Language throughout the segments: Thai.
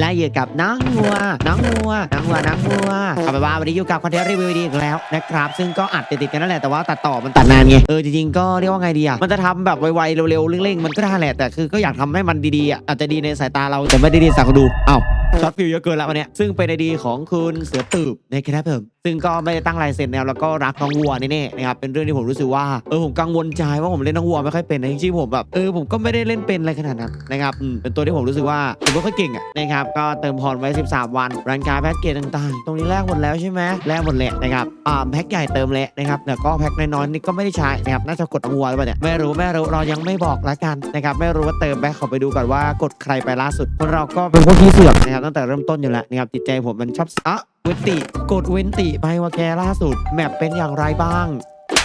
และอยู่กับน้องงัว น้องงัว น้องงัว น้องงัวเอาไปว่าวันนี้อยู่กับคอนเทนต์รีวิวดีอีกแล้วนะครับ ซึ่งก็อัดติดๆกันนั่นแหละ แต่ว่าตัดต่อมันตัดนานไง เออจริงๆก็เรียกว่าไงดีอะ มันจะทำแบบไวๆเร็วๆเร่งๆ มันก็ได้แหละ แต่คือก็อยากทำให้มันดีๆอะ อาจจะดีในสายตาเรา แต่ไม่ได้ดีสายคนดูอ้าวช็อตฟิวเยอะเกินแล้ววันนี้ซึ่งเป็นไอดีของคุณเสือตืบในแคปเพิ่ม ซึ่งก็ไม่ได้ตั้งลายเซ็นนะครับแล้วก็รักน้องวัวแน่ๆนะครับเป็นเรื่องที่ผมรู้สึกว่าเออผมกังวลใจว่าผมเล่นน้องวัวไม่ค่อยเป็นนะจริงๆผมแบบเออผมก็ไม่ได้เล่นเป็นอะไรขนาดนั้นนะครับอืมเป็นตัวที่ผมรู้สึกว่าผมไม่ค่อยเก่งอะนะครับก็เติมพรไว้ 13 วันร้านค้าแพ็กเกจต่างๆ ตรงนี้แลกหมดแล้วใช่ไหมแลกหมดแหละนะครับอ่าแพ็กใหญ่เติมแล้วนะครับแต่ก็แพ็กน้อยๆนี่ก็ไม่ได้ใช้นะครับน่าจะกดน้องวัวหรือเปล่าเนี่ยไม่รู้ไม่รู้เรายังไม่บอกละกันนะครับไม่รู้ว่าเติมไปขอไปดูก่อนว่ากดใครไปล่าสุดคนเราก็เป็นพวกที่เสือกนะครับตั้งแต่เริ่มต้นอยู่แล้วนะครับจิตใจผมมันชอบอะ เวนติกดเวนติไปว่าแกล่าสุด แมปเป็นอย่างไรบ้าง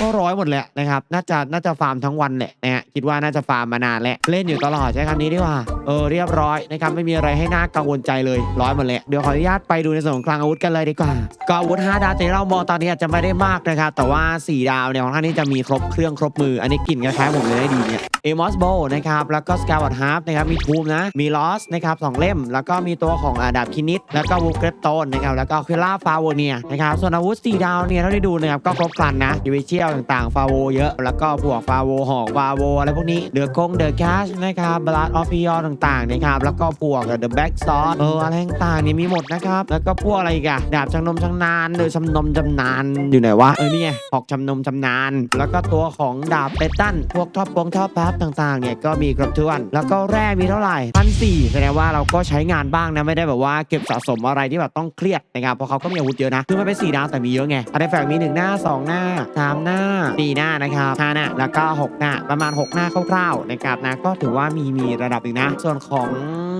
ก็ร้อยหมดแหละนะครับ น่าจะน่าจะฟาร์มทั้งวันแหละนะฮะคิดว่าน่าจะฟาร์มมานานแล้วเล่นอยู่ตลอดใช้คำนี้ดีกว่าเออเรียบร้อยนะครับไม่มีอะไรให้น่ากังวลใจเลยร้อยหมดแหละเดี๋ยวขออนุญาตไปดูในส่วนของคลังอาวุธกันเลยดีกว่าก็อาวุธ5ดาวที่เรามองตอนนี้อาจจะไม่ได้มากนะครับแต่ว่า 4 ดาวเนี่ยของท่านนี้จะมีครบเครื่องครบมืออันนี้กลิ่นคล้ายๆผมเลยได้ดีเนี่ยเอมอสโบนะครับแล้วก็สกาวดฮาร์ฟนะครับมีทูมนะมีลอสนะครับสองเล่ม แล้วก็มีตัวของอาดาบคินิตแล้วก็วูเกรปโตนนะครับแล้วก็คิล่าฟาวเนียนะครับส่วนอาวุธ4ดาวเนี่ยเท่าที่ดูนะครับก็ครบครันนะดิวิเชียลต่างๆ ฟาโวเยอะ แล้วก็พวกฟาโวหอกฟาโวอะไรพวกนี้เดือกงเดอะแคชนะครับบลัดออฟฟิออต่างๆนะครับ แล้วก็พวกเดอะแบ็กซอสเอออะไรต่างๆเนี่ยมีหมดนะครับ แล้วก็พวกอะไรกอะดาบชังนมชังนานโดยชำนมชำนาญอยู่ไหนวะ เออนี่ไงหอกชำนมชำนาญแล้วก็ตัวของดาบเปตันพวกท็อปปงท็อปแป๊บต่างๆเนี่ยก็มีครบถ้วน แล้วก็แร่มีเท่าไหร่พันสี่แสดงว่าเราก็ใช้งานบ้างนะไม่ได้แบบว่าเก็บสะสมอะไรที่แบบต้องเครียดนะครับเพราะเขาก็มีอาวุธเยอะนะคือมันเป็นสี่ดาวแต่มีเยอะไงอะไรแฝงมีหนึ่งหน้าสองหน้าสามหน้าสี่หน้านะครับห้าหน้าแล้วก็ 6 หน้า ประมาณ 6 หน้าคร่าวๆนะครับนะก็ถือว่ามีมีระดับหนึ่งนะ ส่วนของ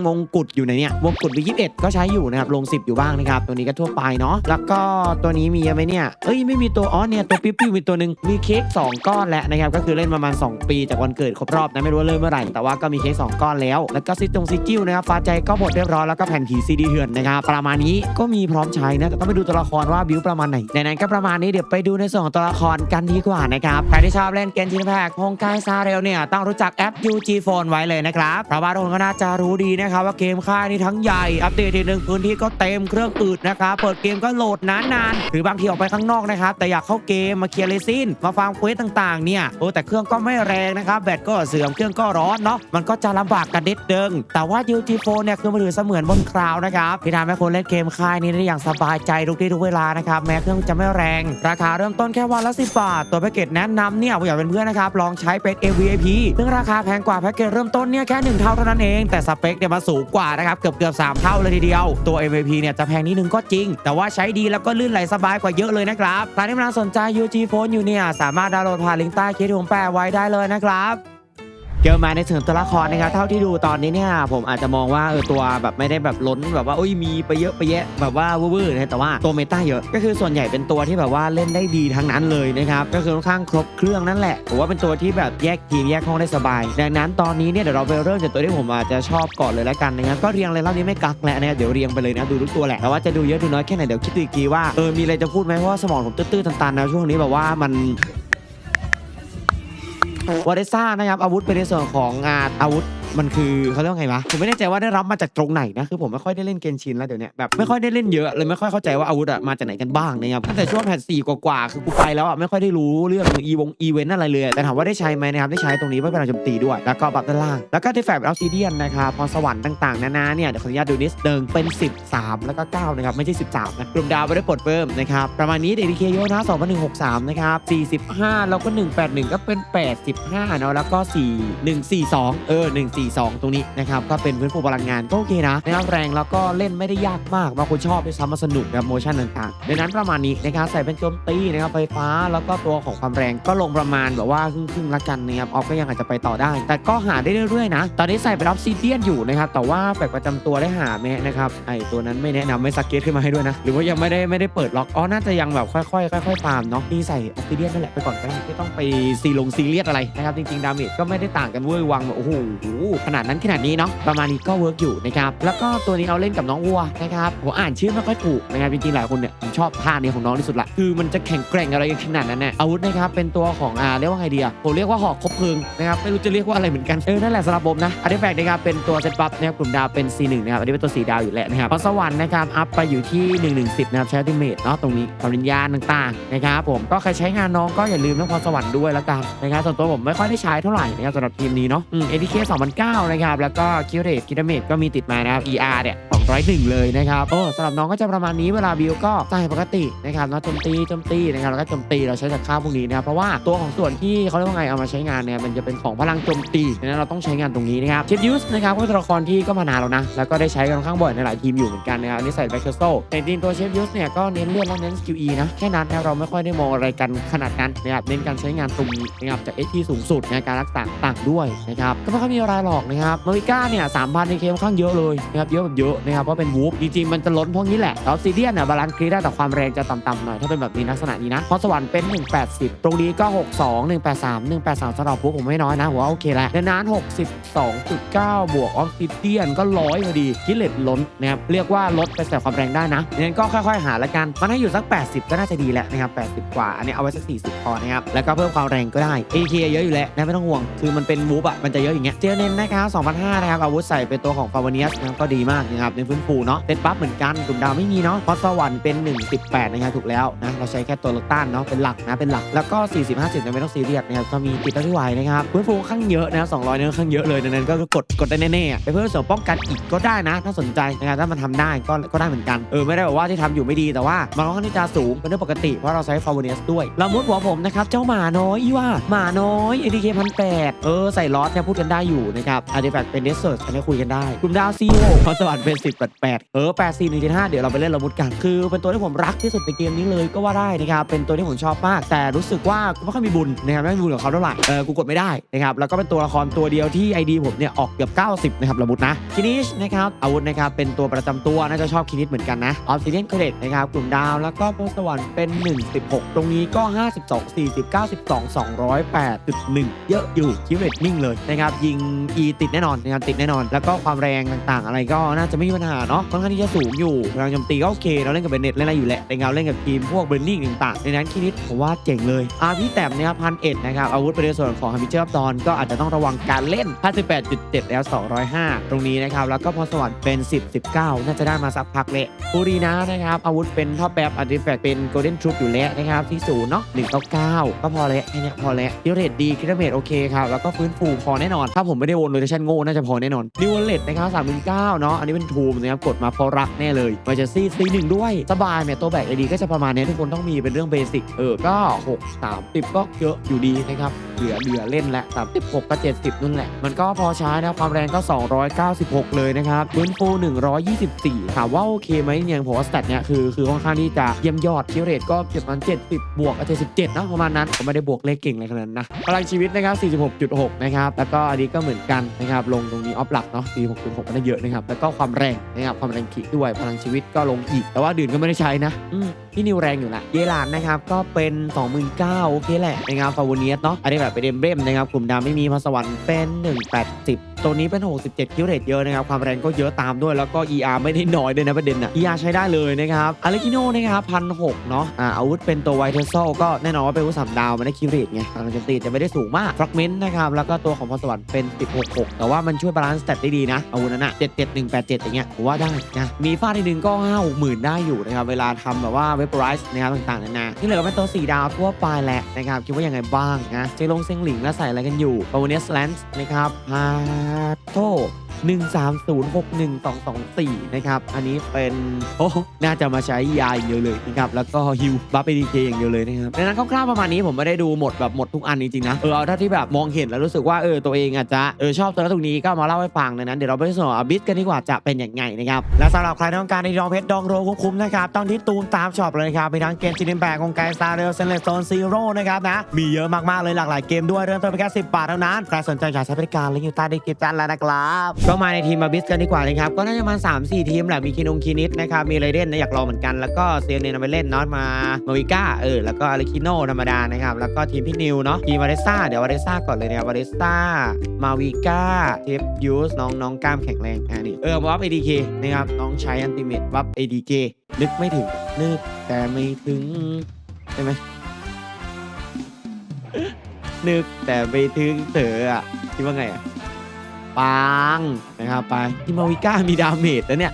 มงกุฎอยู่ในเนี่ยมงกุฎวียีก็ใช้อยู่นะครับลง 10 อยู่บ้างนะครับตัวนี้ก็ทั่วไปเนาะแล้วก็ตัวนี้มีไหมเนี่ยเอ้ยไม่มีตัวอ๋อเนี่ยตัวปิ๊บปิ๊บมีตัวหนึ่งมีเค้ก2ก้อนแล้วนะครับก็คือเล่นประมาณ 2 ปีจากวันเกิดครบรอบนะไม่รู้ว่าเริ่มเมื่อไหร่แต่ว่าก็มีเค้ก2ก้อนแล้ว แล้วก็ซิตรงซิจิ้วนะครับฟ้าใจก็หมดเรียบร้อยแล้วก็แผ่นผีซีดีเถื่อนนะครับประมาณนี้ก็มีพร้อมใช้นะแต่ต้องไปดูตัวละครว่าบิวประมาณไหนในนั้นก็ประมาณนี้เดี๋ยวไปดูในส่วนของตัวละครกันดีกว่านะครับใครที่ชอบเล่นเกมชินแพกฮงไกซาเรลเนี่ยต้องรู้จักแอป UG Phone ไว้เลยนะครับเพราะว่าทุกคนก็น่าจะรู้ดีนะครับว่าเกมค่ายนี้ทั้งใหญ่ อัปเดตทีหนึ่งพื้นที่ก็เต็มเครื่องอืดนะครับเปิดเกมก็โหลดนานๆหรือบางทีออกไปข้างนอกนะครับแต่อยากเข้าเกมมาเคลียร์เลซินมาฟาร์มเควสต่างๆเนี่ยโอ้แต่เครื่องก็ไม่แรงนะครับแบตก็เสื่อมเครื่องก็ร้อนเนาะมันก็จะลำบากกันนิดนึงแต่ว่า UG Phone เนี่ยคือมือถือเสมือนบนคลาวนะครับที่ทำให้คนเล่นเกมค่ายนี้ได้อย่างสบายใจทุกที่ทุกเวลานะครับแม้เครื่องจะไม่แรง ราคาเริ่มต้นแค่วันละ10บาทตัวแพ็กเกจแนะนำเนี่ยอยากเป็นเพื่อนนะครับลองใช้เป็น MVP ซึ่งราคาแพงกว่าแพ็กเกจเริ่มต้นเนี่ยแค่หนึ่งเท่าเท่านั้นเองแต่สเปคเนี่ยมาสูงกว่านะครับเกือบเกือบสามเท่าเลยทีเดียว ตัว MVP เนี่ยจะแพงนิดนึงก็จริง แต่ว่าใช้ดีแล้วก็ลื่นไหลสบายกว่าเยอะเลยนะครับใครที่กำลังสนใจ UG Phone อยู่เนี่ยสามารถดาวน์โหลดผ่านลิงก์ใต้คลิปที่ผมแปะไว้ได้เลยนะครับ เกี่ยวมาในถึงตัวละครนะครับเท่าที่ดูตอนนี้เนี่ยผมอาจจะมองว่าเออตัวแบบไม่ได้แบบล้นแบบว่าโอ้ยมีไปเยอะไปแยะแบบว่าเวอร์ๆนะแต่ว่าตัวเมตาเยอะก็คือส่วนใหญ่เป็นตัวที่แบบว่าเล่นได้ดีทั้งนั้นเลยนะครับก็คือค่อนข้างครบเครื่องนั่นแหละผมว่าเป็นตัวที่แบบแยกทีมแยกห้องได้สบาย ดังนั้นตอนนี้เนี่ยเดี๋ยวเราไปเริ่มจากตัวที่ผมอาจจะชอบก่อนเลยแล้วกันนะครับก็เรียงเลยรอบนี้ไม่กักแหล้วนะเดี๋ยวเรียงไปเลยนะดูทุกตัวแหละแต่ว่าจะดูเยอะดูน้อยแค่ไหนเดี๋ยวคิดดูอีกทีว่าเออมีอะไรจะพูดไหมเพราะว่าสมองผมตื้อๆตันๆนะช่วงนี้แบบว่ามัน วอเดซ่านะครับอาวุธเป็นในส่วนของอาอาวุธ มันคือเขาเรียกว่าไงวะผมไม่แน่ใจว่าได้รับมาจากตรงไหนนะคือผมไม่ค่อยได้เล่นเกนชินแล้วเดี๋ยวนี้แบบไม่ค่อยได้เล่นเยอะเลยไม่ค่อยเข้าใจว่าอาวุธอะมาจากไหนกันบ้างนะครับตั้งแต่ช่วงแพทสี่กว่าๆคือกูไปแล้วอะไม่ค่อยได้รู้เรื่องอีวงอีเวนต์อะไรเลยแต่ถามว่าได้ใช้ไหมนะครับได้ใช้ตรงนี้เพื่อเป็นการโจมตีด้วย แล้วก็บัฟด้านล่างแล้วก็ที่แฟบออฟซิเดียนนะครับพอสวรรค์ต่างๆนานาเนี่ยเดี๋ยวขออนุญาตดูนิดนึงเป็น 13 แล้วก็9นะครับไม่ใช่ 13นะกลุ่มดาวไม่ได้ปลดเพิ่มนะครับประมาณนี้เดดิเคโยนะ2163นะครับ45 แล้วก็ 181 ก็เป็น 85เนาะแล้วก็4 142 เออ142 ตรงนี้นะครับก็เป็นพื้นฟูพลังงานก็โอเคนะนะครับแรงแล้วก็เล่นไม่ได้ยากมากบางคนชอบด้วยซ้ำมาสนุกแบบโมชั่นต่างๆดังนั้นประมาณนี้นะครับใส่เป็นโจมตีนะครับไฟฟ้าแล้วก็ตัวของความแรงก็ลงประมาณแบบว่าครึ่งๆละกันนะครับออฟก็ยังอาจจะไปต่อได้ แต่ก็หาได้เรื่อยๆนะ ตอนนี้ใส่เป็นออฟซิเดียนอยู่นะครับแต่ว่าแปลกประจำตัวได้หาไหมนะครับไอตัวนั้นไม่แนะนำไม่สักเก็ตขึ้นมาให้ด้วยนะหรือว่ายังไม่ได้ไม่ได้เปิดล็อกอ๋อน่าจะยังแบบค่อยๆค่อยๆฟามเนาะนี่ใส่ออฟซิเดียนนั่นแหละไปก่อนก็ได้ไม่ต้องไปซีลงซีเรียสอะไรนะครับจริงๆดาเมจก็ไม่ได้ต่างกันเว้ยวังแบบโอ้โหขนาดนั้นขนาดนี้เนาะประมาณนี้ก็เวิร์กอยู่นะครับแล้วก็ตัวนี้เอาเล่นกับน้องวัวนะครับผมอ่านชื่อไม่ค่อยถูกนะครับจริงๆหลายคนเนี่ยผมชอบท่านี้ของน้องที่สุดละคือมันจะแข็งแกร่งอะไรขนาดนั้นเนี่ยอาวุธนะครับเป็นตัวของอ่าเรียกว่าไงดีอะผมเรียกว่าหอกคบเพลิงนะครับไม่รู้จะเรียกว่าอะไรเหมือนกันเออนั่นแหละสำหรับผมนะอาร์ติแฟกต์นะครับเป็นตัวเซตบัฟนะครับกลุ่มดาวเป็น C1 นะครับอันนี้เป็นตัวสีดาวอยู่แล้วนะครับพรสวรรค์นะครับอัพไปอยู่ที่1 1 10นะครับใช้ติเมตเนาะตรงนี้ปริญญาต่างๆนะครับผมก็ใครใช้งานน้องก็อย่าลืมน้องพรสวรรค์ด้วยล้วกันนะครับส่วนตัวผมไม่ค่อยได้ใช้เท่าไหร่นะครับสำหรับทีมนี้เนาะอืม ATK 2009นะครับ แล้วก็คิวเรตคิดเมตก็มีติดมานะครับ ER เนี่ย 201 เลยนะครับโอ้สำหรับน้องก็จะประมาณนี้เวลาบิวก็ใส่ปกตินะครับเนาะโจมตีโจมตีนะครับแล้วก็โจมตีเราใช้จากค่าพวกนี้นะครับเพราะว่าตัวของส่วนที่เขาเรียกว่าไงเอามาใช้งานเนี่ยมันจะเป็นของพลังโจมตีดังนั้นเราต้องใช้งานตรงนี้นะครับเชฟยูสนะครับก็เป็นตัวละครที่ก็มานานแล้วนะแล้วก็ได้ใช้กันค่อนข้างบ่อยในหลายทีมอยู่เหมือนกันนะครับอันนี้ใส่แบ็คเชโซแต่จริงๆตัวเชฟยูสเนี่ยก็เน้นเลือดแล้วเน้น QE นะแค่นั้นนะเราไม่ค่อยได้มองอะไรกันขนาดนั้นนะครับเน้นการใช้งานตรงนี้นะครับจาก HP สูงสุดในการรักษาต่างด้วยนะครับก็ไม่ค่อยมีอะไรหรอกนะครับมาริก้าเนี่ย3,000ในเคค่อนข้างเยอะเลยนะครับเยอะแบบเยอะนะครับเพราเป็นวูฟจริงๆมันจะล้นพวกนี้แหละแล้วซีเดียนเนี่ยบาลานซ์ครีได้แต่ความแรงจะต่ำๆหน่อยถ้าเป็นแบบนี้ลักษณะนี้นะพราะสวรรค์เป็น 180 ตรงนี้ก็ 62 183 183สำหรับพวกผมไม่น้อยนะผมว่าโอเคแหละในนั้น62.9 บวกออฟซิเดียนก็ร้อยพอดีคิดเลตล้นนะครับเรียกว่าลดไปแต่ความแรงได้นะงั้นก็ค่อยๆ หาละกันมันให้อยู่สัก 80 ก็น่าจะดีแหละนะครับ80 กว่า อันนี้เอาไว้สัก 40 พอนะครับแล้วก็เพิ่มความแรงก็ได้ AK เยอะอยู่แล้วนะไม่ต้องห่วง คือมันเป็นวูฟอะมันจะเยอะอย่างเงี้ยเจเนนนะครับ2,500นะครับอาวุธใส่เป็นตัวของฟาวเนียสนะครับก็ดีมากนะครับในฟื้นฟูเนาะเซตบัฟเหมือนกันกลุ่มดาวไม่มีเนาะเพราะสวรรค์เป็น 118นะครับถูกแล้วนะเราใช้แค่ตัวลดต้านเนาะเป็นหลักนะเป็นหลักแล้วก็ 40 50เนี่ยไม่ต้องซีเรียสนะครับก็มีติดตั้งที่ไหวนะครับฟื้นฟูข้างเยอะนะ200เนี่ยข้างเยอะเลยนั้นก็กดกดได้แน่ๆไปเพิ่มสริมป้องกันอีกก็ได้นะ ถ้าสนใจนะครับถ้ามันทำได้ก็ก็ได้เหมือนกันเออไม่ได้บอกว่าที่ทำอยู่ไม่ดีแต่ว่ามันค่อนข้างที่จะสูงเป็นเรื่องปกติเพราะเราใช้ฟาวเนสด้วยละมุดหัวผมนะครับเจ้าหมาน้อยอีว่าหมาน้อย ADK พันแปดเออใส่ลอสเนี่ยพูดกันได้อยู่นะครับอาร์ติแฟกต์เป็นเดสเซอร์อันนี้คุยกันได้กลุ่มดาวซีโอพรสวรรค์เป็น10 8 8 เออ 8 4 1 7 5 เดี๋ยวเราไปเล่นละมุดกัน คือเป็นตัวที่ผมรักที่สุดในเกมนี้เลยก็ว่าได้นะครับ เป็นตัวที่ผมชอบมาก แต่รู้สึกว่ากูไม่ค่อยมีบุญนะครับไม่มีบุญกับเขาเท่าไหร่ เออ กูกดไม่ได้นะครับ แล้วก็เป็นตัวละครตัวเดียวที่ ID ผมเนี่ยออกเกือบ 90 นะครับละมุดนะ คินิชนะครับ อาวุธนะครับ เป็นตัวประจำตัวน่าจะชอบคินิชเหมือนกันนะออฟซิเดียนเครดนะครับ กลุ่มดาวแล้วก็พรสวรรค์เป็น 116 ตรงนี้ก็ 52 40 92 208.1 เยอะอยู่คิวเรตนิ่งเลยนะครับยิง E ติดแน่นอนนะครับติดแน่นอน แล้วก็ความแรงต่างๆ อะไรก็น่าจะไม่มีปัญหาเนาะค่อนข้างที่จะสูงอยู่พลังโจมตีก็โอเคเราเล่นกับเบนเน็ตเล่นอะไรอยู่แหละแต่เราเล่นกับทีมพวกเบรนนิ่งต่างๆในนั้นคินิชผมว่าเจ๋งเลยอาพี่แต้มนะครับพันเอ็ดนะครับอาวุธเป็นในส่วนของฮัมมิเชอร์ดอนก็อาจจะต้องระวังการเล่น 58.7 แล้ว205 ตรงนี้นะครับแล้วก็พอสวรรค์เป็น 10 19 น่าจะได้มาสักพักเละปูรีนะนะครับอาวุธเป็นท่อแป๊บอันดิแฟกเป็นโกลเด้นทรูปอยู่แล้วนะครับที่ศูนย์เนาะ199 ก็พอแล้วแค่นี้พอแล้วดิเรตดีคิดเมตโอเคครับแล้วก็ฟื้นฟูพอแน่นอน ถ้าผมไม่ได้วนโรเทชันโง่น่าจะพอแน่นอนดิวเลตนะครับ39เนาะอันนี้เป็นทูมนะครับกดมาเพราะรักแน่เลยมาจะซีซีหนึ่งด้วย สบายเนี่ยตัวแบกไอดีก็จะประมาณนี้ทุกคนต้องมีเป็นเรื่องเบสิกเออก็ 6 30ก็เยอะอยู่ดีนะครับเหลือเหลือเล่นและ36กับ70นั่นแหละ มันก็พอใช้นะความแรงก็ 296 เลยนะครับฟื้นฟู124 ถามว่าโอเคไหมเนี่ยผมว่าสแตทเนี่ยคือคือค่อนข้างที่จะเยี่ยมยอดคิวเรตก็ประมาณ70บวกกับ77นะประมาณนั้นผมไม่ได้บวกเลขเก่งอะไรขนาดนั้นนะพลังชีวิตนะครับ46.6นะครับแล้วก็อันนี้ก็เหมือนกันนะครับลงตรงนี้ออฟหลักเนาะ46.6ก็ได้เยอะนะครับแล้วก็ความแรงนะครับความแรงขีดด้วยพลังชีวิตก็ลงอีก แต่ว่าดื่นก็ไม่ได้ใช้นะอืมพี่นิวแรงอยู่แหละเยลานนะครับก็เป็น 29,000โอเคแหละนะครับฟาวเนียสเนาะอันนี้แบบเป็นเอมเบรมนะครับกลุ่มดาวไม่มีพรสวรรค์เป็น 180 ตัวนี้เป็น 67 คิวเรตเยอะนะครับ ความแรงก็เยอะตามด้วย แล้วก็ ER ไม่ได้น้อยด้วยนะประเด็นอะ ER ใช้ได้เลยนะครับอาริกิโนนะครับพันหกเนาะอ่าอาวุธเป็นตัวไวเทอร์โซก็แน่นอนว่าเป็นอาวุธสามดาวมันได้คิวเรตไงพลังจมตีจะไม่ได้สูงมากฟรักเมนต์นะครับแล้วก็ตัวของพรสวรรค์เป็น 166 แต่ว่ามันช่วยบาลานซ์สเตตได้ดีนะอาวุธนั้นอะ77187อย่างเงี้ยผมว่าได้นะมีฟาดทีหนึ่งก็5 6หมื่นได้อยู่นะครับเวลาทำแบบว่าเว็บไรส์นะครับต่างๆนานาที่เหลือก็เป็นตัว4ดาวทั่วไปแหละนะครับคิดว่ายังไงบ้างนะเจลงเซงหลิงแล้วใส่อะไรกันอยู่ปาวเนสแลนส์นะครับฮาと13061224 นะครับ อันนี้เป็นโอ้น่าจะมาใช้ยาอย่างเดียวเลยนะครับ แล้วก็ฮิวบัฟเปดีเคอย่างเดียวเลยนะครับดังนั้นคร่าวๆประมาณนี้ผมไม่ได้ดูหมดแบบหมดทุกอันจริงๆนะ เออถ้าที่แบบมองเห็นแล้วรู้สึกว่าเออตัวเองอาจจะเออชอบตัวนั้นตรงนี้ก็มาเล่าให้ฟังดันั้นเดี๋ยวเราไปสอบอบิสกันดีกว่าจะเป็นยังไงนะครับและสำหรับใครต้องการในรดองเพชรดองโรคุ้มนะครับต้องที่ตูมตามช็อปเลยครับมีทั้งเกมจีนแบกของไกตาร์เรลเซนเลสโซนซีโร่นะครับนะมีเยอะมากๆเลยหลากหลายเกมด้วยเริ่มต้นไปแค่10บาทเท่านั้นใครสนใจอยากใช้บริการลิงก์อยู่ใต้ดีคลิปด้านล่างนะครับก็มาในทีมมาบิสกันดีกว่านะครับ ก็น่าจะมา 3 4 ทีมแหละ มีคินงคินิสนะครับ มีไรเดนนะอยากลองเหมือนกัน แล้วก็เซียนเนนเอาไปเล่นนอตมามาวิก้าเออ แล้วก็อาริคิโนธรรมดานะครับ แล้วก็ทีมพี่นิวเนาะ ทีมวาเรซ่า เดี๋ยววาเรซ่าก่อนเลยนะครับวาเรซ่า มาวิก้า เทปยูส น้องน้องกล้ามแข็งแรงอ่านี่ เออวับ ADK นะครับ น้องใช้อันติเมตวับ ADK นึกไม่ถึง นึกแต่ไม่ถึงใช่ไหมนึกแต่ไม่ถึงเธออะคิดว่าไงอะ ปังนะครับไปที่มาวิก้ามีดาเมจแล้วเนี่ย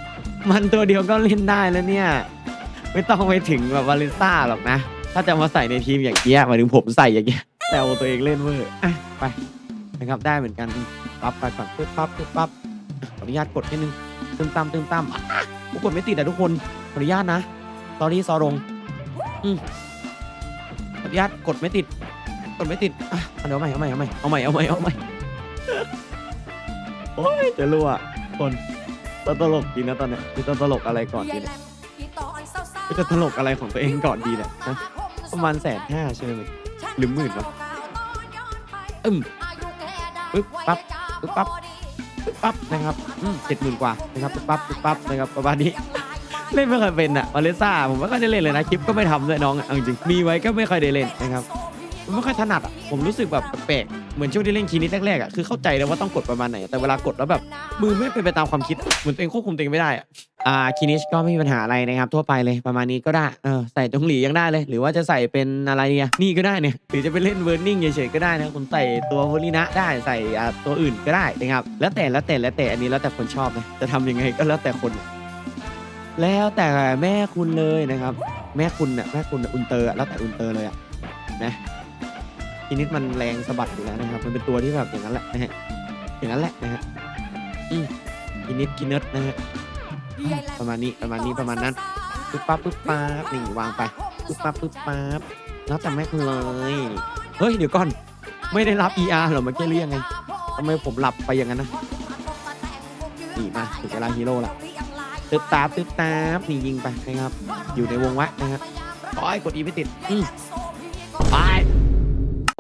มันตัวเดียวก็เล่นได้แล้วเนี่ย ไม่ต้องไปถึงแบบวาเลนซ่าหรอกนะ ถ้าจะมาใส่ในทีมอย่างเงี้ยหมายถึงผมใส่อย่างเงี้ยแต่เอาตัวเองเล่นเวอร์อะไปนะครับได้เหมือนกันปั๊บไปก่อนปึ๊บปั๊บปึ๊บปั๊บขออนุญาตกดนิดนึงตึมตามตึมตามอะกูกดไม่ติดอะทุกคนขออนุญาตนะตอรี่ซอรงอืมขออนุญาตกดไม่ติด กดไม่ติดอะเอาใหม่เอาใหม่เอาใหม่เอาใหม่เอาใหม่เอาใหม่ โอ้ยจะรู้อะคนตัวตลกดีนะตอนเนี้ยมีตัวตลกอะไรก่อนดีเนี่ยมีตัวตลกอะไรของตัวเองก่อนดีเนี่ยนะประมาณแสนห้าใช่ไหมหรือหมื่นวะอึมปึ๊บปั๊บปึ๊บปั๊บปึ๊บปั๊บนะครับอืมเจ็ดหมื่นกว่านะครับปึ๊บปั๊บปึ๊บปั๊บนะครับประมาณนี้ เล่นไม่เคยเป็นอะวาเลซ่าผมไม่ค่อยได้เล่นเลยนะคลิปก็ไม่ทำด้วยน้องอะเอาจริงๆมีไว้ก็ไม่ค่อยได้เล่นนะครับผมไม่ค่อยถนัดอะผมรู้สึกแบบแปลกๆ เหมือนช่วงที่เล่นคีนิสแรกๆอะคือเข้าใจแล้วว่าต้องกดประมาณไหน แต่เวลากดแล้วแบบมือไม่เป็นไปตามความคิดเหมือนตัวเองควบคุมตัวเองไม่ได้อะอ่าคินิชก็ไม่มีปัญหาอะไรนะครับทั่วไปเลยประมาณนี้ก็ได้เออใส่จงหลียังได้เลย หรือว่าจะใส่เป็นอะไรเนี่ยนี่ก็ได้เนี่ยหรือจะไปเล่นเวอร์นิ่งเฉยๆก็ได้นะผมใส่ตัวโวลินะได้ใส่อ่าตัวอื่นก็ได้นะครับแล้วแต่แล้วแต่แล้วแต่อันนี้แล้วแต่คนชอบนะจะทำยังไงก็แล้วแต่คน แล้วแต่แม่คุณเลยนะครับ แม่คุณน่ะแม่คุณอุนเตอร์แล้วแต่อุนเตอร์เลยอะนะ คินิชมันแรงสะบัดอยู่แล้วนะครับ มันเป็นตัวที่แบบอย่างนั้นแหละนะฮะอย่างนั้นแหละนะฮะกินิดกินเนิร์ดนะฮะประมาณนี้ประมาณนี้ประมาณนั้นปึ๊บปั๊บปึ๊บปั๊บนี่วางไปปึ๊บปั๊บปึ๊บปั๊บแล้วแต่แม่คุณเลยเฮ้ยเดี๋ยวก่อนไม่ได้รับ ER เหรอเมื่อกี้หรือยังไงทำไมผมหลับไปอย่างนั้นนะนี่มาถึงเวลาฮีโร่ละตึ๊บตาบตึ๊บตาบนี่ยิงไปนะครับ อยู่ในวงวะนะครับโอ้ยกดอีไม่ติดอืม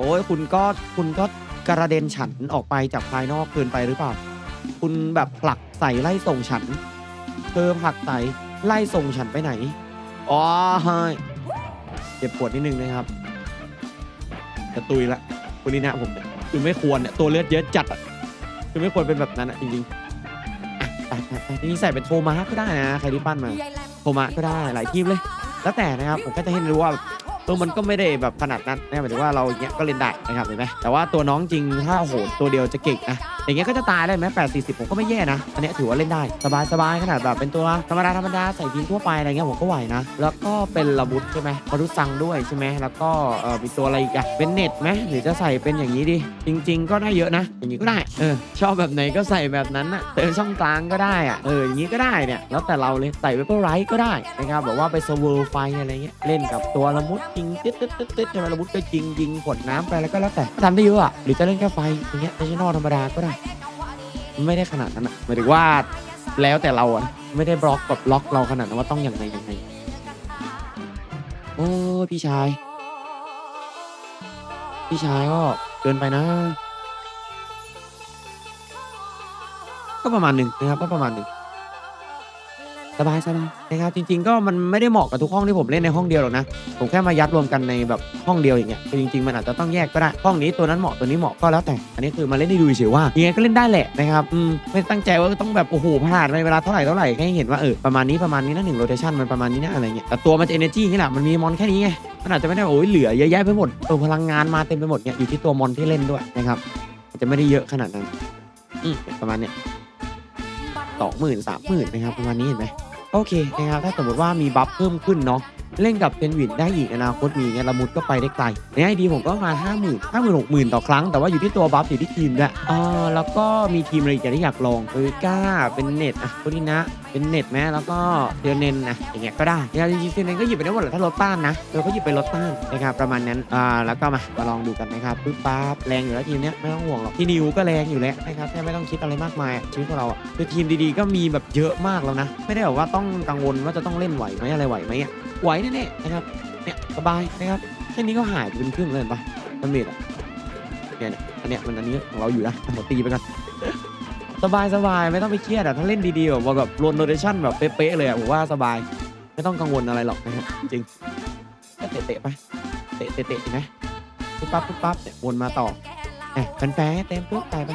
อ้ยคุณก็คุณก็กระเด็นฉันออกไปจากภายนอกเกินไปหรือเปล่า คุณแบบผลักใส่ไล่ส่งฉัน เธอผลักใส่ไล่ส่งฉันไปไหนอ๋อเฮ้ยเจ็บปวดนิดนึงนะครับจะตุยละคุณนี่นะผมคือไม่ควรเนี่ยตัวเลือดเยอะจัดอะคือไม่ควรเป็นแบบนั้นอะจริงๆนี้ใส่เป็นโทมาก็ได้นะใครที่ปั้นมา โทมาก็ได้หลายทีมเลย แล้วแต่นะครับผมก็จะให้รู้ว่า เออมันก็ไม่ได้แบบขนาดนั้นนะหมายถึงว่าเราอย่างเงี้ยก็เล่นได้นะครับเห็นไหมแต่ว่าตัวน้องจริงถ้าโหดตัวเดียวจะเก่งนะ อย่างเงี้ยก็จะตายได้ไหมแปดสี่สิบผมก็ไม่แย่นะ อันเนี้ยถือว่าเล่นได้สบายสบายขนาดแบบเป็นตัวธรรมดาธรรมดาใส่ทีมทั่วไปอะไรเงี้ยผมก็ไหวนะ แล้วก็เป็นระบุดใช่ไหมมารุซังด้วยใช่ไหมแล้วก็เออมีตัวอะไรอีกอะเป็นเน็ตไหมหรือจะใส่เป็นอย่างนี้ดิจริง ๆ ก็ได้เยอะนะ อย่างนี้ก็ได้เออชอบแบบไหนก็ใส่แบบนั้นนะเติมช่องกลางก็ได้อะเอออย่างนี้ก็ได้เนี่ยแล้วแต่เราเลยใส่เวเปอร์ไรท์ก็ได้นะครับบอกว่าไปสเวิร์ไฟอะไรเงี้ยเล่นกับตัวละมุดยิงตึ๊ดตึ๊ดตึ๊ดตึ๊ดใช่ไหมละมุดก็ยิงยิงขวดน้ำไปแล้วก็แล้วแต่ทำได้เยอะอะหรือจะเล่นแค่ไฟอย่างเงี้ยไม่ใช่นอธรรมดาก็ได้ไม่ได้ขนาดนั้นอะหมายถึงว่าแล้วแต่เราอะไม่ได้บล็อกแบบล็อกเราขนาดนั้นว่าต้องอย่างไรอย่างไรโอ้พี่ชาย พี่ชายก็เกินไปนะ ก็ประมาณหนึ่งนะครับก็ประมาณหนึ่ง สบายสบายนะครับจริง ๆ ก็มันไม่ได้เหมาะกับทุกห้องที่ผมเล่นในห้องเดียวหรอกนะผมแค่มายัดรวมกันในแบบห้องเดียวอย่างเงี้ยคือจริงๆมันอาจจะต้องแยกก็ได้ห้องนี้ตัวนั้นเหมาะตัวนี้เหมาะก็แล้วแต่ อันนี้คือมาเล่นให้ดูเฉยว่ายังไงก็เล่นได้แหละนะครับอืมไม่ตั้งใจว่าต้องแบบโอ้โหพลาดในเวลาเท่าไหร่เท่าไหร่แค่ให้เห็นว่าเออประมาณนี้ประมาณนี้นะหนึ่งโรเทชันมันประมาณนี้นะอะไรเงี้ยแต่ตัวมันจะ energy นี่แหละมันมีมอนแค่นี้ไงมันอาจจะไม่ได้โอ้ยเหลือเยอะแยะไปหมดเออพลังงานมาเต็มไปหมดเนี่ยอยู่ที่ตัวมอนที่เล่นด้วยนะครับจจะไม่ได้เยอะขนาดนั้นอืมประมาณเนี้ยสองหมื่นสามหมื่นนะครับประมาณนี้เห็นไหม โอเคนะครับถ้าสมมติว่ามีบัฟเพิ่มขึ้นเนาะ เล่นกับเพนวินได้อีกอนาคตมีเงี้ยละมุดก็ไปได้ไกลในไอดีผมก็ประมาณห้าหมื่นห้าหมื่นหกหมื่นต่อครั้งแต่ว่าอยู่ที่ตัวบัฟอยู่ที่ทีมด้วยอ่าแล้วก็มีทีมอะไรอีกอย่างที่อยากลองเออก้าเป็นเน็ตอะโคดินะ เป็นเน็ตไหมแล้วก็เดลเนนนะอย่างเงี้ยก็ได้นะครับจริงๆเดลเนนก็หยิบไปได้หมดแหละถ้าลดต้านนะเราก็หยิบไปลดต้านนะครับประมาณนั้นอ่าแล้วก็มามาลองดูกันนะครับปึ๊บปั๊บแรงอยู่แล้วทีมเนี้ยไม่ต้องห่วงหรอกที่นิวก็แรงอยู่แล้วนะครับแค่ไม่ต้องคิดอะไรมากมายอะชีวิตของเราอะคือทีมดีๆ ก็มีแบบเยอะมากแล้วนะ ไม่ได้แบบว่าต้องกังวลว่าจะต้องเล่นไหวไหมอะไรไหวไหมอะ ไหวแน่ๆนะครับ เนี่ยสบายนะครับ แค่นี้ก็หายไปเป็นครึ่งเลยเห็นปะดาเมจอะเนี่ยเนี่ยอันเนี้ยมันอันนี้ของเราอยู่นะเราตีไปกัน สบายสบายไม่ต้องไปเครียดอะ ถ้าเล่นดีๆแบบว่าแบบโรนโรเทชั่นแบบเป๊ะๆเลยอะผมว่าสบาย ไม่ต้องกังวลอะไรหรอกนะครับจริงก็เตะๆไป เตะเตะๆเห็นไหมปุ๊บปั๊บปุ๊บปั๊บเนี่ยวนมาต่อแหมแฟนๆเต็มปุ๊บไปไป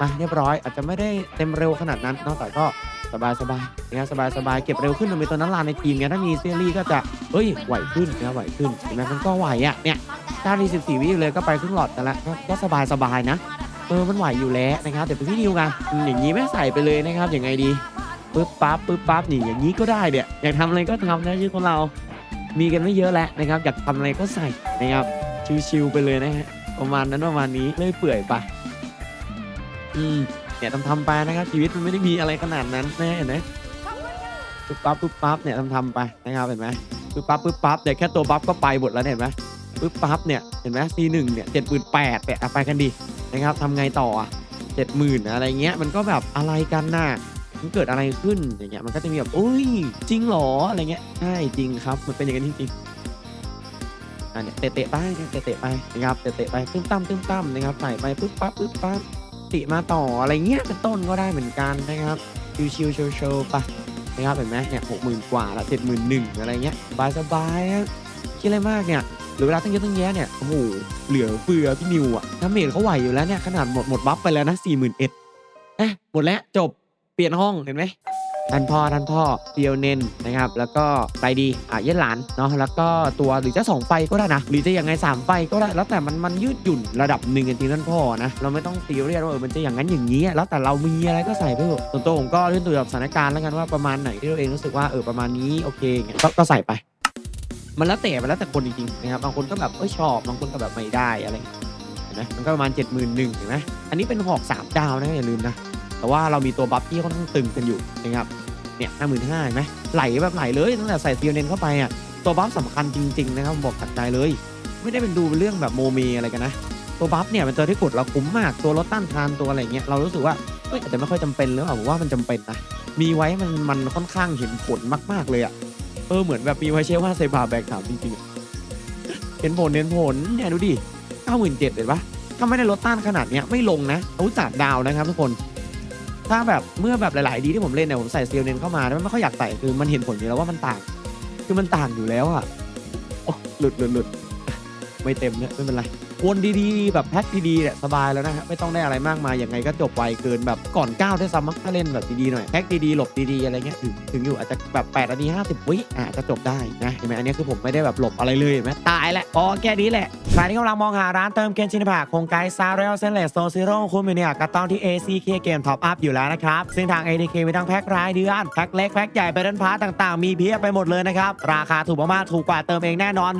มาเรียบร้อยอาจจะไม่ได้เต็มเร็วขนาดนั้นเนอกแต่ก็ สบายสบายนะครับสบายสบายเก็บเร็วขึ้นมันเป็นตัวนั้นลานในทีมไงถ้ามีเซียรี่ก็จะเอ้ยไหวขึ้นนะไหวขึ้นเห็นไหมมันก็ไหวอะเนี่ยถ้าดีสิบสี่วิเลยก็ไปครึ่งหลอดกันละก็ก็สบายสบายๆนะเออมันไหวอยู่แล้วนะครับเดี๋ยวไปพี่นิวกันอย่างนี้ไม่ใส่ไปเลยนะครับยังไงดีปึ๊บปั๊บปึ๊บปั๊บนี่อย่างนี้ก็ได้เนี่ยอยากทำอะไรก็ทำนะชีวิตของเรามีกันไม่เยอะแล้วนะครับ อยากทำอะไรก็ใส่นะครับชิวๆไปเลยนะฮะประมาณนั้นประมาณนี้เลื่อยเปื่อยไปอืม เนี่ยทำทำไปนะครับชีวิตมันไม่ได้มีอะไรขนาดนั้นนะเห็นไหมปึ๊บปั๊บปึ๊บปั๊บเนี่ยทำทำไปนะครับเห็นไหมปึ๊บปั๊บปึ๊บปั๊บเนี่ยแค่ตัวปั๊บก็ไปหมดแล้วเห็นไหมปึ๊บปั๊บเนี่ยเห็นไหมซีหนึ่งเนี่ยเจ็ดหมื่นแปดเนี่ยไปกันดินะครับทำไงต่ออะเจ็ดหมื่นอะไรเงี้ยมันก็แบบอะไรกันน่ะมันเกิดอะไรขึ้นอย่างเงี้ยมันก็จะมีแบบอุ้ยจริงเหรออะไรเงี้ยใช่จริงครับ มันเป็นอย่างนั้นจริงๆอะเนี่ยเตะๆไปเนี่ยเตะๆไปนะครับเตะๆไปตึ้มตั้มตึ้มตั้มนะครับใส่ไปปึ๊บปั๊บปึ๊บปั๊บ ติมาต่ออะไรเงี้ยเป็นต้นก็ได้เหมือนกันนะครับชิวๆโชว์ๆไปนะครับเห็นไหมเนี่ยหกหมื่นกว่าละเจ็ดหมื่นหนึ่งอะไรเงี้ยสบายๆนะคิดอะไรมากเนี่ยหรือเวลาตั้งเยอะตั้งแยะเนี่ยโอ้โหเหลือเฟือพี่นิวอะถ้าเมดเขาไหวอยู่แล้วเนี่ยขนาดหมดหมดบัฟไปแล้วนะสี่หมื่นเอ็ดเอ๊ะหมดแล้วจบเปลี่ยนห้องเห็นไหม ท่านพ่อท่านพ่อเดียวเนนนะครับแล้วก็ไปดีอะเย็นหลานเนาะแล้วก็ตัวหรือจะสองไฟก็ได้นะ หรือจะยังไงสามไฟก็ได้แล้วแต่มันมันยืดหยุ่นระดับหนึ่งจริงๆท่านพ่อนะเราไม่ต้องตีเรียสว่าเออมันจะอย่างนั้นอย่างนี้ แล้วแต่เรามีอะไรก็ใส่ไปเถอะส่วนตัวผมก็เล่นตัวกับสถานการณ์แล้วกันว่าประมาณไหนที่เราเองรู้สึกว่าเออประมาณนี้โอเคเงี้ยก็ก็ใส่ไปมันแล้วแต่มันแล้วแต่คนจริงๆนะครับบางคนก็แบบเอ้ยชอบบางคนก็แบบไม่ได้อะไรเห็นไหมมันก็ประมาณ 7 1 0 0 0เห็นไหมอันนี้เป็นหอกสามดาวนะอย่าลืมนะ แต่ว่าเรามีตัวบัฟที่ค่อนข้างตึงกันอยู่นะครับเนี่ยห้าหมื่นห้าเห็นไหมไหลแบบไหลเลยตั้งแต่ใส่ซีเนนเข้าไปอะตัวบัฟสำคัญจริงๆนะครับบอกขัดใจเลย ไม่ได้เป็นดูเป็นเรื่องแบบโมเมอะไรกันนะตัวบัฟเนี่ยเป็นตัวที่กดเราคุ้มมากตัวลดต้านทานตัวอะไรเงี้ยเรารู้สึกว่าเอ้ยอาจจะไม่ค่อยจำเป็นหรือเปล่าผมว่ามันจำเป็นนะมีไว้มันมันค่อนข้างเห็นผลมากๆเลยอะเออเหมือนแบบมีไวเชลว่าเซบาแบกถามจริงๆเห็นผลเห็นผลเนี่ยดูดิเก้าหมื่นเจ็ดเห็นปะถ้าไม่ได้ลดต้านขนาดเนี้ยไม่ลงนะอาจัดดาวนะครับทุกคน ถ้าแบบเมื่อแบบหลาย ๆ ดีที่ผมเล่นเนี่ยผมใส่เซลเนนเข้ามาแล้วมันไม่ค่อยอยากใส่คือมันเห็นผลอยู่แล้วว่ามันต่าง คือมันต่างอยู่แล้วอะโอ้หลุดหลุดหลุดไม่เต็มเนี่ยไม่เป็นไร วนดีๆ แบบแพ็คดีๆเนี่ยสบายแล้วนะฮะไม่ต้องได้อะไรมากมายยังไงก็จบไวเกินแบบก่อนก้าวด้ซ้ำมั้งถ้าเล่นแบบดีๆหน่อยแพ็คดีๆหลบดีๆอะไรเงี้ยถึงถึงอยู่อาจจะแบบ8นาที50 วิอาจจะจบได้นะเห็นไหมอันนี้คือผมไม่ได้แบบหลบอะไรเลยเห็นไหมตายแหละพอแค่นี้แหละใครที่กำลังมองหาร้านเติมเกมชินบะโครงไกด์ซาเรลเซนเลสโซซิโร่คุ้มอยู่เนี่ยก็ต้องที่ ACK เกมท็อปอัพอยู่แล้วนะครับซึ่งทาง ADK มีทั้งแพ็ครายเดือนแพ็คเล็กแพ็คใหญ่ไปดันพาร์ตต่างๆมีเพียบไปหมดเลยนะครับราคาถูกมากๆถูกกว่าเติมเองแน่นอน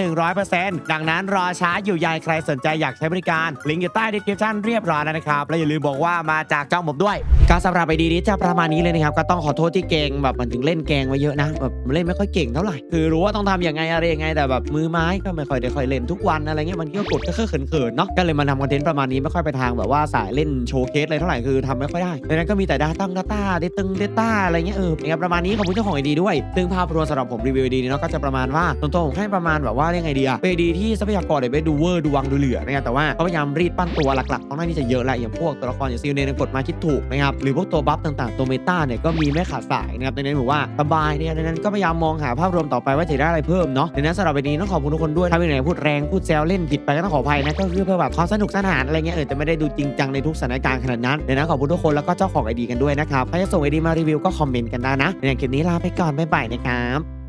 100%ดังนั้นรอช้าอยู่ใหญ่ใครสนใจอยากใช้บริการลิงก์อยู่ใต้ description เรียบร้อยแล้วนะครับและอย่าลืมบอกว่ามาจากจ้องผมด้วยการสำหรับไอดีนี้จะประมาณนี้เลยนะครับก็ต้องขอโทษที่เก่งแบบมันถึงเล่นแกงไว้เยอะนะแบบเล่นไม่ค่อยเก่งเท่าไหร่คือรู้ว่าต้องทำอยังไงอะไรยังไงแต่แบบมือไม้ก็ไม่ค่อยได้ค่อยเล่นทุกวันอะไรเงี้ยมันก็กดก็เคอะเขินๆเนาะก็เลยมาทำคอนเทนต์ประมาณนี้ไม่ค่อยไปทางแบบว่าสายเล่นโชว์เคสอะไรเท่าไหร่คือทำไม่ค่อยได้ดังนั้นก็มีแต่ดาตั้งดาต้าเดตึงเดต้าอะไรเงี้ยเออนะครับประมาณนี้ขอบคุณเจ้าของไอดีด้วย ซึ่งภาพรวมสำหรับผมรีวิวไอดีนี้เนาะก็จะประมาณว่าตรงๆผมให้ประมาณแบบว่าเรียกไงดีอะเป็นไอดีที่ทรัพยากรเนี่ยไม่ดูเวอร์ดูวังดูเหลือนะครับแต่ว่าเขาพยายามรีดปั้นตัวหลักๆต้องน่าที่จะเยอะแหละอย่างพวกตัวละครอย่างซิลเนนกดมาคิดถูกนะครับหรือพวกตัวบัฟต่างๆตัวเมตาเนี่ยก็มีไม่ขาดสายนะครับดังนั้นผมว่าสบายเนี่ยดังนั้นก็พยายามมองหาภาพรวมต่อไปว่าจะได้อะไรเพิ่มเนาะดังนั้นสำหรับวันนี้ต้องขอบคุณทุกคนด้วยถ้ามีไหนพูดแรงพูดแซวเล่นผิดไปก็ต้องขออภัยนะก็คือเพื่อแบบความสนุกสนานอะไรเงี้ยเออจะไม่ได้ดูจริงจังในทุกสถานการณ์ขนาดนั้นดังนั้นขอบคุณทุกคนแล้วก็เจ้าของไอดีกันด้วยนะครับถ้าจะส่งไอดีมารีวิวก็คอมเมนต์กันได้นะอย่างคลิปนี้ลาไปก่อนบ๊ายบายนะครับ